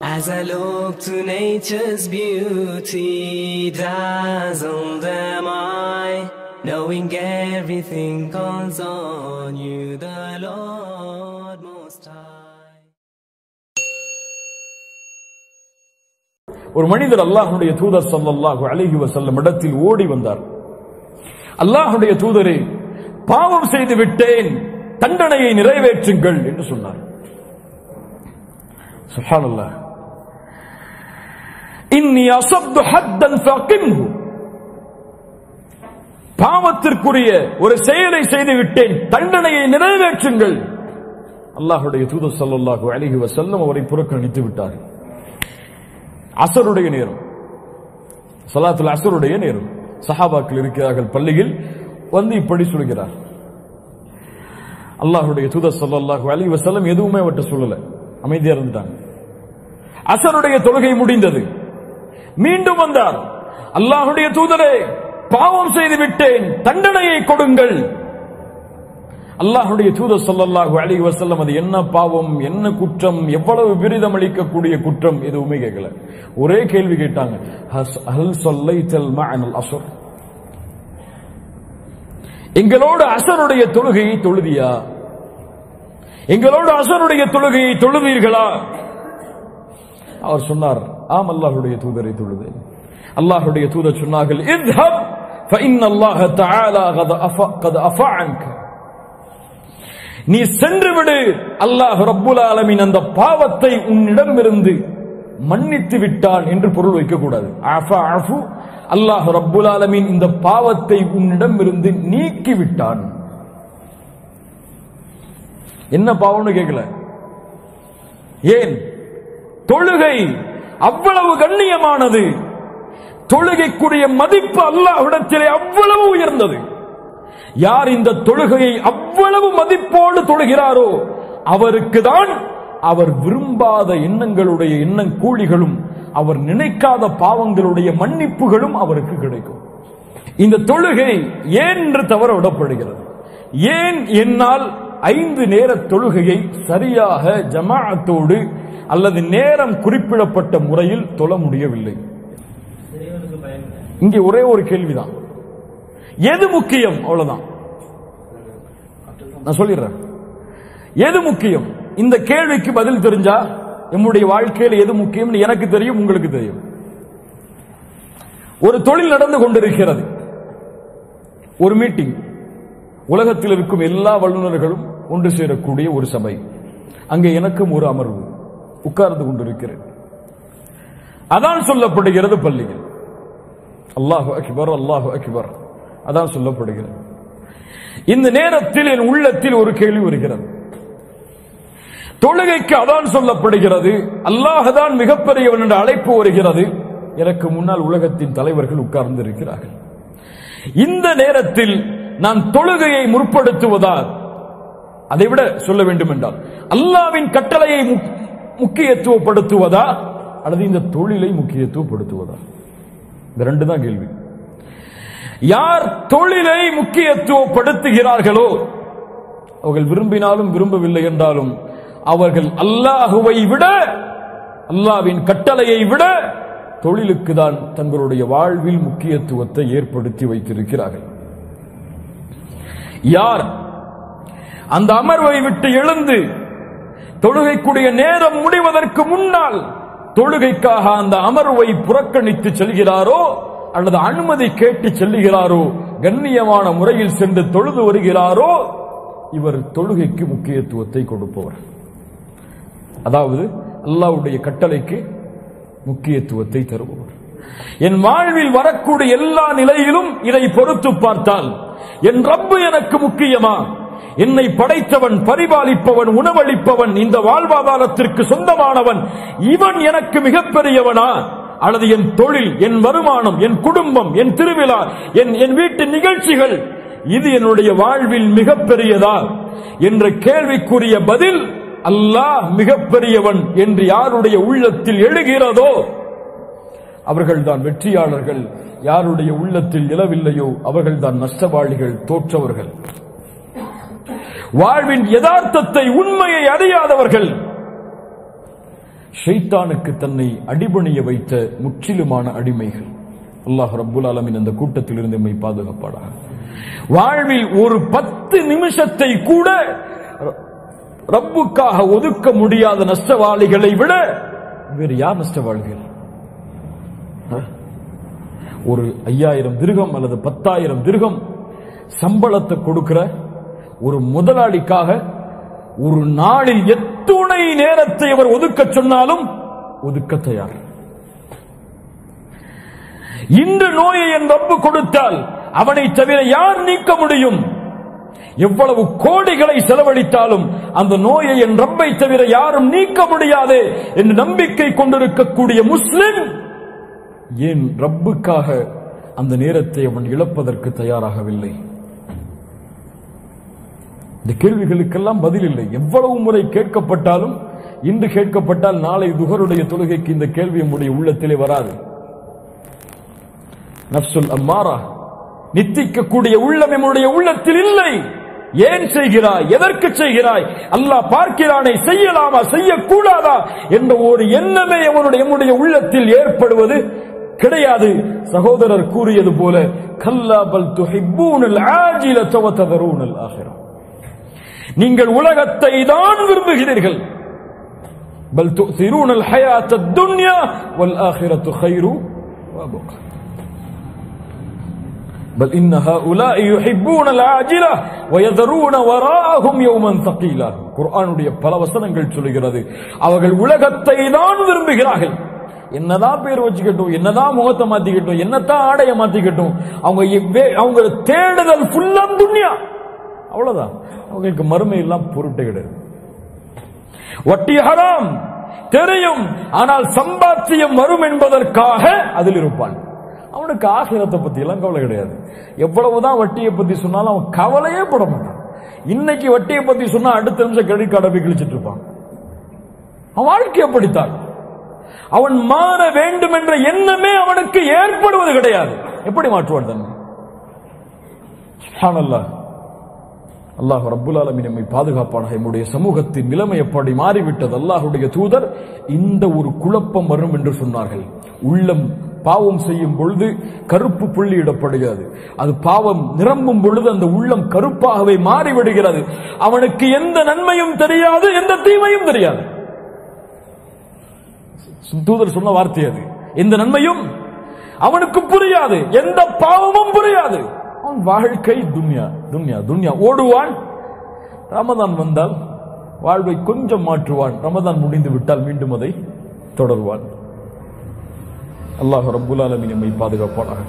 As I look to nature's beauty, dazzled am I, knowing everything calls on you, the Lord Most High. ஒரு மனிதர் அல்லாஹுடைய தூதர் ஸல்லல்லாஹு அலைஹி வசல்லம் இடத்தில் ஓடி வந்தார். அல்லாஹுடைய தூதரே பாவம் செய்து விட்டேன் தண்டனையை நிறைவேற்றுங்கள் என்று சொன்னார். சுஹானல்லாஹ். இன்னி அசப்து ஹத்தன் ஃபகிம்ஹு. பாவத்திற்குரிய ஒரு செயலை செய்து விட்டேன். தண்டனையை நிறைவேற்றுங்கள். அல்லாஹுடைய தூதர் சல்லாஹு அழகி வசல்லம் அவரை புறக்கணித்து விட்டார்கள் அசருடைய நேரம். சலாத்துல அசருடைய நேரம். சஹாபாக்கள் இருக்கிறார்கள் பள்ளியில். வந்து இப்படி சொல்கிறார். அல்லாஹுடைய தூத சல்லாஹு அலைஹி வஸல்லம் எதுவுமே அவற்றை சொல்லல. அமைதியா இருந்துட்டாங்க. அசருடைய தொழுகை முடிந்தது. மீண்டும் வந்தார். அல்லாஹுடைய தூதரே பாவம் செய்து விட்டேன். தண்டனையை கொடுங்கள். அல்லாஹுடைய தூதர் சொல்லல்லாஹு அலைஹி வசல்லம் அது என்ன பாவம் என்ன குற்றம் எவ்வளவு விரிதம் அளிக்கக்கூடிய குற்றம் எதுவுமே கேட்கல. ஒரே கேள்வி கேட்டாங்க. ஹஸ்- எங்களோடு அசருடைய தொழுகையை தொழுதியா? எங்களோடு அசருடைய தொழுகையை தொழுவீர்களா? அவர் சொன்னார் ஆம் அல்லாஹ்வுடைய தூதரை தொழுதேன் அல்லாஹ்வுடைய தூதர் சொன்னார்கள் இத்ஹப் فإن الله تعالى قد أفا قد أفا عنك நீ சென்று விடு அல்லாஹ் ரப்புல் ஆலமீன் அந்த பாவத்தை உன்னிடமிருந்து மன்னித்து விட்டான் என்று பொருள் வைக்க கூடாது அஃபா அஃபு அல்லாஹ் ரப்புல் ஆலமீன் இந்த பாவத்தை உன்னிடமிருந்து நீக்கி விட்டான் என்ன பாவம்னு கேட்கல ஏன் தொழுகை அவ்வளவு கண்ணியமானது. தொழுகைக்குரிய மதிப்பு அல்லாஹ்விடத்திலே அவ்வளவு உயர்ந்தது. யார் இந்த தொழுகையை அவ்வளவு மதிப்போடு தொழுகிறாரோ அவருக்கு தான் அவர் விரும்பாத எண்ணங்களுடைய எண்ணம் கூலிகளும் அவர் நினைக்காத பாவங்களுடைய மன்னிப்புகளும் அவருக்கு கிடைக்கும். இந்த தொழுகை ஏன் என்று தவற விடப்படுகிறது. ஏன் என்னால் ஐந்து நேர தொழுகையை சரியாக ஜமாஅத்தோடு அல்லது நேரம் குறிப்பிடப்பட்ட முறையில் தொழ முடியவில்லை. இங்கே ஒரே ஒரு கேள்விதான். எது முக்கியம்? அவ்வளவுதான். நான் சொல்லிடுறேன். எது முக்கியம்? இந்த கேள்விக்கு பதில் தெரிஞ்சா நம்முடைய வாழ்க்கையில் எது முக்கியம்னு எனக்கு தெரியும் உங்களுக்கு தெரியும். ஒரு தொழில் நடந்து கொண்டிருக்கிறது. ஒரு மீட்டிங். உலகத்தில் இருக்கும் எல்லா வல்லுநர்களும் ஒன்று சேரக்கூடிய ஒரு சபை. அங்கே எனக்கும் ஒரு அமர்வு. உட்கார்ந்து கொண்டிருக்கிறேன். அதான் சொல்லப்படுகிறது பள்ளியில். அல்லாஹு அக்பர் அல்லாஹு அக்பர். அதான் சொல்லப்படுகிறது. இந்த நேரத்தில் என் உள்ளத்தில் ஒரு கேள்வி வருகிறது. தொழுகைக்கு அதான் சொல்லப்படுகிறது. அல்லாஹ் தான் மிகப்பெரியவன் என்ற அழைப்பு வருகிறது. எனக்கு முன்னால் உலகத்தின் தலைவர்கள் உட்கார்ந்து இருக்கிறார்கள். இந்த நேரத்தில் நான் தொழுகையை முற்படுத்துவதால் அதைவிட சொல்ல வேண்டும் என்றால் அல்லாவின் கட்டளையை முக்கியத்துவப்படுத்துவதா? அல்லது இந்த தொழிலை முக்கியத்துவப்படுத்துவதா? இந்த ரெண்டு தான் கேள்வி. யார் தொழிலை முக்கியத்துவப்படுத்துகிறார்களோ? அவர்கள் விரும்பினாலும் விரும்பவில்லை என்றாலும் அவர்கள் அல்லாஹுவை விட அல்லாவின் கட்டளையை விட தொழிலுக்கு தான் தங்களுடைய வாழ்வில் முக்கியத்துவத்தை ஏற்படுத்தி வைத்திருக்கிறார்கள். யார் அந்த அமர்வை விட்டு எழுந்து தொழுகைக்குரிய நேரம் முடிவதற்கு முன்னால் தொழுகைக்காக அந்த அமர்வை புறக்கணித்து செல்கிறாரோ அல்லது அனுமதி கேட்டு செல்லுகிறாரோ கண்ணியமான முறையில் சென்று தொழுது வருகிறாரோ இவர் தொழுகைக்கு முக்கியத்துவத்தை கொடுப்பவர். அதாவது அல்லாவுடைய கட்டளைக்கு முக்கியத்துவத்தை தருபவர். என் வாழ்வில் வரக்கூடிய எல்லா நிலையிலும் இதை பொறுத்து பார்த்தால் என் ரப்பு எனக்கு முக்கியமா? என்னை படைத்தவன் பரிபாலிப்பவன் உணவளிப்பவன் இந்த வாழ்வாதாரத்திற்கு சொந்தமானவன். இவன் எனக்கு மிகப்பெரியவனா? அல்லது என் தொழில் என் வருமானம் என் குடும்பம் என் திருவிழா என் என் வீட்டு நிகழ்ச்சிகள் இது என்னுடைய வாழ்வில் மிகப்பெரியதா? என்ற கேள்விக்குரிய பதில் அல்லாஹ் மிகப்பெரியவன் என்று யாருடைய உள்ளத்தில் எழுகிறதோ அவர்கள்தான் வெற்றியாளர்கள். யாருடைய உள்ளத்தில் இழவில்லையோ அவர்கள்தான் நஷ்டவாளிகள் தோற்றவர்கள். வாழ்வின் யதார்த்தத்தை உண்மையை அறியாதவர்கள். ஷைத்தானுக்கு தன்னை அடிபணிய வைத்த முற்றிலுமான அடிமைகள். அல்லாஹ் ரப்புல் ஆலமின் அந்த கூட்டத்தில் இருந்து நம்மை பாதுகாப்பாடாக வாழ்வில் ஒரு பத்து நிமிஷத்தை கூட ரப்புக்காக ஒதுக்க முடியாத நஷ்டவாளிகளை விட வேறு யார் நஷ்டவாளிகள்? ஒரு ஐயாயிரம் திருகம் அல்லது பத்தாயிரம் திருகம் சம்பளத்தை கொடுக்கிற ஒரு முதலாளிக்காக ஒரு நாளில் எத்துணை நேரத்தை அவர் ஒதுக்க சொன்னாலும் ஒதுக்க தயார். இன்று நோயை என் ரப்பு கொடுத்தால் அவனை தவிர யார் நீக்க முடியும்? எவ்வளவு கோடிகளை செலவழித்தாலும் அந்த நோயை என் ரப்பை தவிர யாரும் நீக்க முடியாது என்று நம்பிக்கை கொண்டிருக்கக்கூடிய முஸ்லிம் ஏன் ரப்புக்காக அந்த நேரத்தை அவன் இழப்பதற்கு தயாராகவில்லை? இந்த கேள்விகளுக்கெல்லாம் பதில் இல்லை. எவ்வளவு முறை கேட்கப்பட்டாலும் இன்று கேட்கப்பட்டால் நாளை துகருடைய தொழுகைக்கு இந்த கேள்வி நம்முடைய உள்ளத்திலே வராது. நப்சுல் அம்மாரா நித்திக்கக்கூடிய உள்ளம் நம்முடைய உள்ளத்தில் இல்லை. ஏன் செய்கிறாய்? எதற்கு செய்கிறாய்? அல்லாஹ் பார்க்கிறானே செய்யலாமா? செய்யக்கூடாதா? என்ற ஒரு எண்ணமே அவனுடைய நம்முடைய உள்ளத்தில் ஏற்படுவது கிடையாது. சகோதரர் கூறியது போல கல்லாபல் துஹிப்பூனல் ஆஜில தவததரூனல் ஆகிறோம் நீங்கள் உலகத்தை தான் விரும்புகிறீர்கள் பல் துசிரூனல் ஹயாத் துன்யா வல் ஆகிரத்து خيرு وابقى بل إن هؤلاء يحبون العاجلة ويذرون وراءهم يوما ثقيلا குர்ஆனுடைய பல வசனங்கள் சொல்கிறது அவர்கள் உலகத்தை தான் விரும்புகிறார்கள் என்னதான் பேர் வச்சுக்கட்டும் என்னதான் முகத்தை மாத்திக்கட்டும் என்னதான் ஆடைய மாத்திக்கட்டும் அவங்க இவ்வே- அவங்க தேடுதல் ஃபுல்லா துன்யா அவ்வளவுதான். அவங்களுக்கு மறுமை எல்லாம் பொருட்டு கிடையாது வட்டி ஹராம். தெரியும். ஆனால் சம்பாத்தியம் வரும் என்பதற்காக அதில் இருப்பான். அவனுக்கு ஆசிரத்தை பத்தி எல்லாம் கவலை கிடையாது. எவ்வளவுதான் வட்டியை பத்தி சொன்னாலும் அவன் கவலையே பட மாட்டான். இன்னைக்கு வட்டியை பத்தி சொன்னா அடுத்த நிமிஷம் கிரெடிட் கார்டை போய் கிழிச்சிட்டு இருப்பான். அவன் வாழ்க்கை அப்படித்தான் அவன் மாற வேண்டும் என்ற எண்ணமே அவனுக்கு ஏற்படுவது கிடையாது. எப்படி மாற்றுவான் தன்னை ஆனல்ல அல்லாஹ் ரப்புல் ஆலமீன் நம்மை பாதுகாப்பானாக நம்முடைய சமூகத்தின் நிலைமை எப்படி மாறிவிட்டது? அல்லாஹுடைய தூதர் இந்த ஒரு குழப்பம் வரும் என்று சொன்னார்கள். உள்ளம் பாவம் செய்யும் பொழுது கருப்பு புள்ளியிடப்படுகிறது அது பாவம் நிரம்பும் பொழுது அந்த உள்ளம் கருப்பாகவே மாறிவிடுகிறது. அவனுக்கு எந்த நன்மையும் தெரியாது எந்த தீமையும் தெரியாது. தூதர் சொன்ன வார்த்தை அது. எந்த நன்மையும் அவனுக்கு புரியாது எந்த பாவமும் புரியாது. அவன் வாழ்க்கை துன்யா துன்யா துன்யா. ஓடுவான் ரமதான் வந்தால் வாழ்வை கொஞ்சம் மாற்றுவான். ரமதான் முடிந்து விட்டால் மீண்டும் அதை தொடர்வான். அல்லாஹ் ரபுல் ஆலமின் நம்மை பாதுகாப்பானாக.